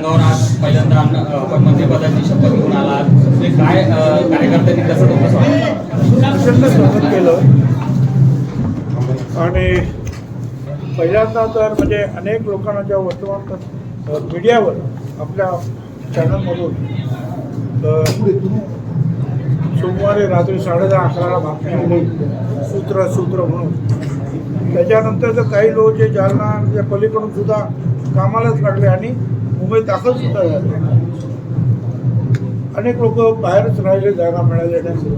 अंगावर आज पहिल्यांदा अन्न- अ, मंत्रिपदाची म्हणजे शपथ घेऊन आला म्हणजे काय कार्यकर्त्यांनी कसं तुमचं स्वागत केलं. आणि पहिल्यांदा तर म्हणजे अनेक लोकांना ज्या वर्तमान मीडियावर आपल्या चॅनलमधून सोमवारी रात्री साडेदहा अकराला बातमी आली सूत्र सूत्र म्हणून. त्याच्यानंतर तर काही लोक जे जालना या पलीकडून सुद्धा कामालाच लागले आणि मुंबईत दाखल सुद्धा झाले अनेक लोक बाहेरच राहिले जागा मिळाले नाही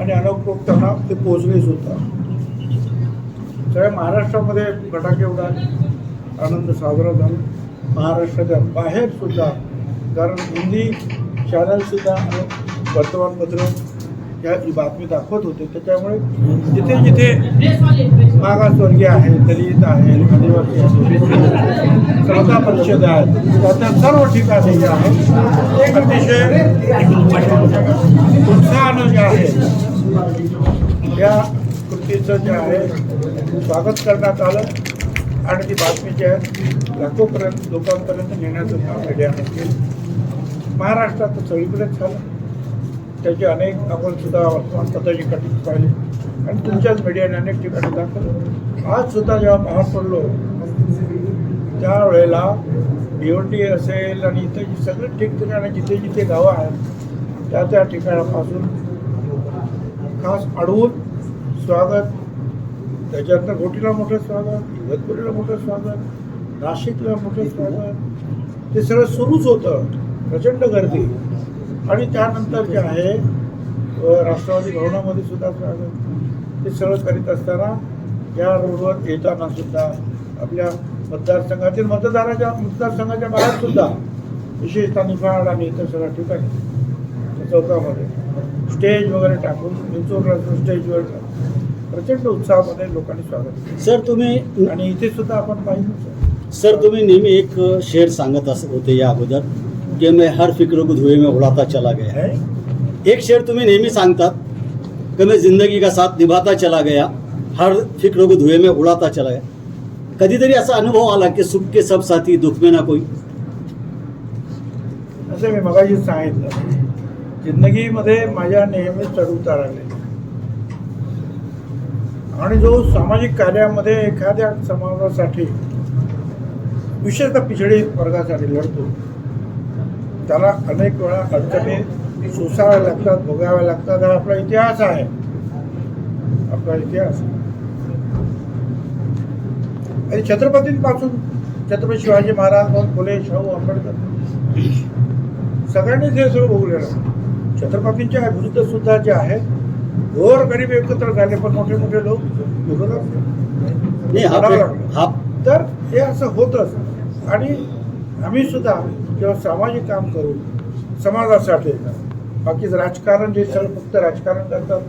आणि अनेक लोक त्यांना ते पोचले सुद्धा. सगळ्या महाराष्ट्रामध्ये फटाके उडाले आनंद साजरा झाला. महाराष्ट्राच्या बाहेर सुद्धा कारण हिंदी चॅनलसुद्धा वर्तमानपत्र या बातमी दाखवत होते त्याच्यामुळे जिथे जिथे मागासवर्गीय आहे दलित आहे आदिवासी आहे समता परिषद आहेत. त्याच्या सर्व ठिकाणी जे आहे एक अतिशय उत्साहानं जे आहे या कृतीचं जे आहे स्वागत करण्यात आलं. आणि ती बातमी जी आहे लाखोपर्यंत लोकांपर्यंत नेण्याचं काम मीडियाने केलं. महाराष्ट्रात तर सगळीकडेच झालं. त्याचे अनेक आपण सुद्धा वर्तमानपत्राची कटिंग पाहिली. आणि तुमच्याच मीडियाने अनेक ठिकाणी दाखवलं आज सुद्धा जेव्हा बाहेर पडलो त्यावेळेला भिवंडी असेल आणि इतर जी सगळे ठिकठिकाणी जिथे जिथे गावं आहेत त्या त्या ठिकाणापासून खास अडवून स्वागत. त्याच्यातनं घोटीला मोठं स्वागत इगतपुरीला मोठं स्वागत नाशिकला मोठं स्वागत. ते सगळं सुरूच होतं प्रचंड गर्दी. आणि त्यानंतर जे आहे राष्ट्रवादी भवनामध्ये सुद्धा स्वागत. ते सगळं करीत असताना या रोडवर येताना सुद्धा आपल्या मतदारसंघातील मतदाराच्या मतदारसंघाच्या बाहेर सुद्धा विशेषतः निफाड आणि इतर सगळ्या ठिकाणी चौकामध्ये स्टेज वगैरे टाकून विंचूरला स्टेजवर प्रचंड उत्साहामध्ये लोकांनी स्वागत केलं. सर तुम्ही आणि इथे सुद्धा आपण पाहिलं सर तुम्ही नेहमी एक शेर सांगत असत होते या अगोदर की मैं हर फिक्र को धुए में उड़ाता चला गया. है? एक शेर तुम्ही नेहमी सांगतात कि जिंदगी का साथ निभाता चला गया हर फिक्र को धुएं में उड़ाता चला गया। कधीतरी असा अनुभव आला की सुख के सब साथी दुख में ना कोई। असं मी मगाशीच सांगितलं. जिंदगीमध्ये माझ्या नेहमीच चढउतार आले. आणि जो सामाजिक कार्यामध्ये एखाद्या समाजासाठी विशेषतः पिछडी वर्गासाठी लढतो त्याला अनेक वेळा अडचणी सोसाव्या लागतात भोगाव्या लागतात हा आपला इतिहास आहे. आपला इतिहास. आणि छत्रपतींपासून छत्रपती शिवाजी महाराज फुले शाहू आंबेडकर. सगळ्यांनी ते सगळं भोगलेलं छत्रपतींच्या विरुद्ध सुद्धा जे आहे घोर गरीब एकत्र झाले पण मोठे मोठे लोक हा. हा तर हे असं होतच. आणि आम्ही सुद्धा जेव्हा सामाजिक काम करू समाजासाठी बाकी राजकारण जे सगळं फक्त राजकारण करतात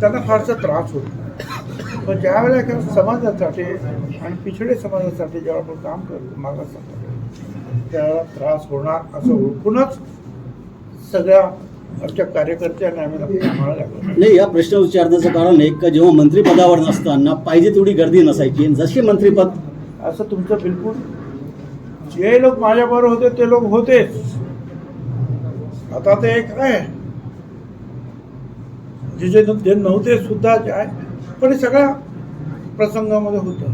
त्यांना फारसा त्रास होत पण ज्या वेळेला एका समाजासाठी आणि पिछडे समाजासाठी जेव्हा आपण काम करतो मागासाठी त्याला त्रास होणार असं ओळखूनच सगळ्या आमच्या कार्यकर्त्यांनी आम्ही कामाला लागलो. नाही या प्रश्न विचारण्याचं कारण एक का जेव्हा मंत्रिपदावर नसताना पाहिजे तेवढी गर्दी नसायची. जशी मंत्रिपद असं तुमचं बिलकुल जे लोक माझ्याबरोबर होते ते लोक होतेच. आता ते एक आहे. जे नव्हते सुद्धा जे आहे पण हे सगळ्या प्रसंगामध्ये होतं.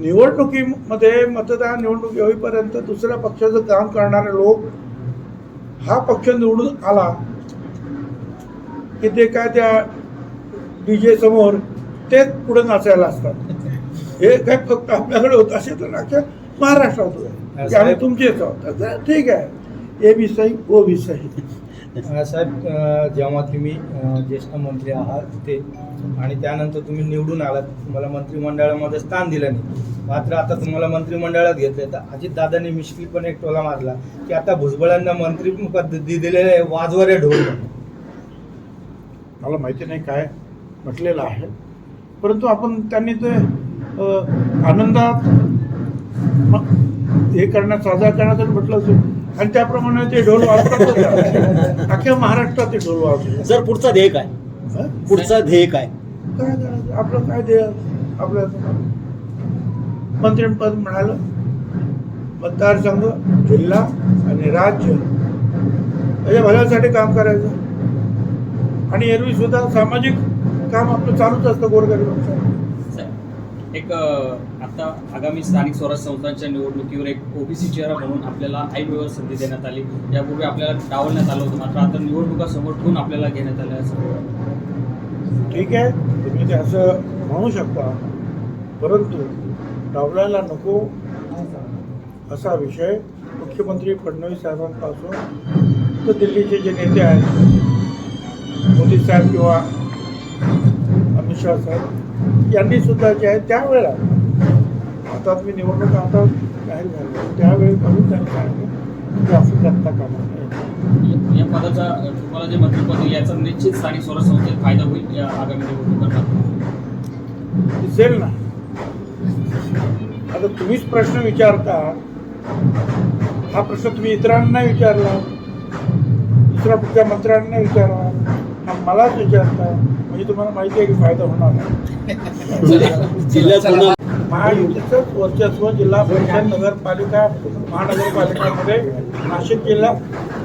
निवडणुकीमध्ये मतदान निवडणुकी होईपर्यंत दुसऱ्या पक्षाचं काम करणारे लोक हा पक्ष निवडून आला की ते काय त्या डी जे समोर तेच पुढे नाचायला असतात. हे काय फक्त आपल्याकडे होत असेल तर अख्ख्या महाराष्ट्रात होतं. आम्ही तुमचेच आहोत. ठीक आहे. ए सही ओ अ, साहेब जेव्हा तुम्ही ज्येष्ठ मंत्री आहात ते आणि त्यानंतर तुम्ही निवडून आलात तुम्हाला मंत्रिमंडळामध्ये स्थान दिलं नाही. मात्र आता तुम्हाला मंत्रिमंडळात घेतलं तर अजित दादांनी मिश्किल पण एक टोला मारला की आता भुजबळांना मंत्री पद दिलेले आहे, वाजवारे ढोल. मला माहिती नाही काय म्हटलेलं आहे. परंतु आपण त्यांनी ते आनंदात हे करण्यात साजरा करण्यासाठी म्हटलं असेल आणि त्याप्रमाणे ते ढोल वाजतात अख्ख्या महाराष्ट्रात ते ढोल वाजले सर पुढचा ध्येय काय? पुढचा ध्येय काय? काय करायचं आपलं काय ध्येय? आपलं मंत्रिपद मिळालं मतदारसंघ जिल्हा आणि राज्य. याच्या भल्यासाठी काम करायचं. आणि एरवी सुद्धा सामाजिक काम आपलं चालूच असतं गोरगरिबांचं. एक आता आगामी स्थानिक स्वराज्य संस्थांच्या निवडणुकीवर एक ओबीसी चेहरा म्हणून आपल्याला ऐनवेळेवर संधी देण्यात आली. यापूर्वी आपल्याला डावलण्यात आलं होतं मात्र आता निवडणुका समोर ठेवून आपल्याला घेण्यात आल्या असं ठीक आहे. तुम्ही ते असं म्हणू शकता. परंतु डावलायला नको असा विषय मुख्यमंत्री फडणवीस साहेबांपासून तर दिल्लीचे जे नेते आहेत मोदी साहेब किंवा अमित शाह साहेब यांनी सुद्धा जे आहे त्यावेळेला आता मी निवडणूक आता जाहीर झाल्या त्यावेळी पासून त्यांनी सांगितलं की असं करता कामा नये. या- पदाचा तुम्हाला जे मंत्रिपद याचा निश्चित स्थानिक स्वराज्य संस्थेत फायदा होईल या आगामी निवडणुकांना दिसेल ना. आता तुम्हीच प्रश्न विचारता. हा प्रश्न तुम्ही इतरांना विचारला. दुसऱ्या कुठल्या मंत्र्यांना विचारला. हा मलाच विचारता. म्हणजे तुम्हाला माहिती आहे की फायदा होणार नाही जिल्ह्यात पुन्हा महायुतीचंच वर्चस्व जिल्हा परिषद नगरपालिका महानगरपालिकामध्ये. नाशिक जिल्हा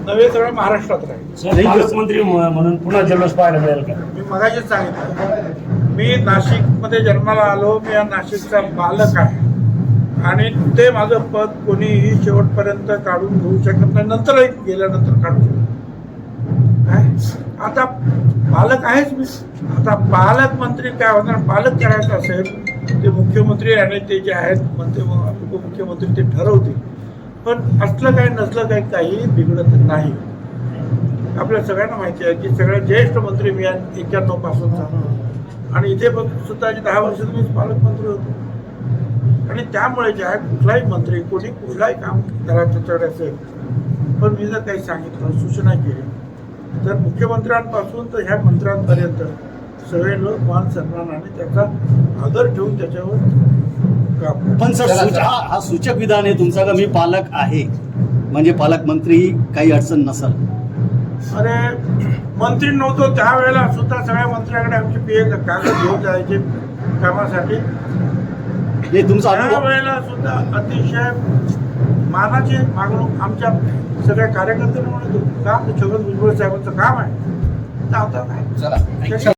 नव्हे सगळं महाराष्ट्रात राहील. पालकमंत्री म- म्हणून पुन्हा जल्लोष पाहायला मिळेल का? मी मगाशीच सांगितलं. मी नाशिकमध्ये जन्माला आलो मी या नाशिकचा बालक आहे. आणि ते माझं पद कोणीही शेवटपर्यंत काढून घेऊ शकत नाही. नंतरही गेल्यानंतर काढू शकत काय? आता पालक आहेच मी. आता पालकमंत्री काय होणार? पालक करायचं असेल ते मुख्यमंत्री आणि ते जे आहेत मंत्री उपमुख्यमंत्री ते ठरवतील. पण असलं काय नसलं काही काही बिघडत नाही. आपल्या सगळ्यांना माहिती आहे की सगळ्या ज्येष्ठ मंत्री मी एक्क्याण्णवपासून झालो आणि इथे पण सुद्धा जे दहा वर्ष मी पालकमंत्री होतो. आणि त्यामुळे जे आहे कुठलाही मंत्री कोणी कुठलाही काम करायचं चढ असेल. पण मी जर काही सांगितलं सूचना केली तर मुख्यमंत्र्यांपासून तर ह्या मंत्र्यांपर्यंत सगळे लोक मान सन्मानाने त्याचा आदर ठेवून त्याच्यावर काम. पण सर सूच- हा हा सूचक विधान आहे तुमचा का? मी पालक आहे. म्हणजे पालकमंत्री काही अडचण नसल. अरे मंत्री नव्हतो त्यावेळेला सुद्धा सगळ्या मंत्र्याकडे आमचे पी कागद घेऊन जायचे कामासाठी. तुमचा अनुभव त्यावेळेला सुद्धा अतिशय मानाची मागणूक आमच्या सगळ्या कार्यकर्त्यांना म्हणत होतो काम छगन भुजबळ साहेबांचं काम आहे. तर आता काय?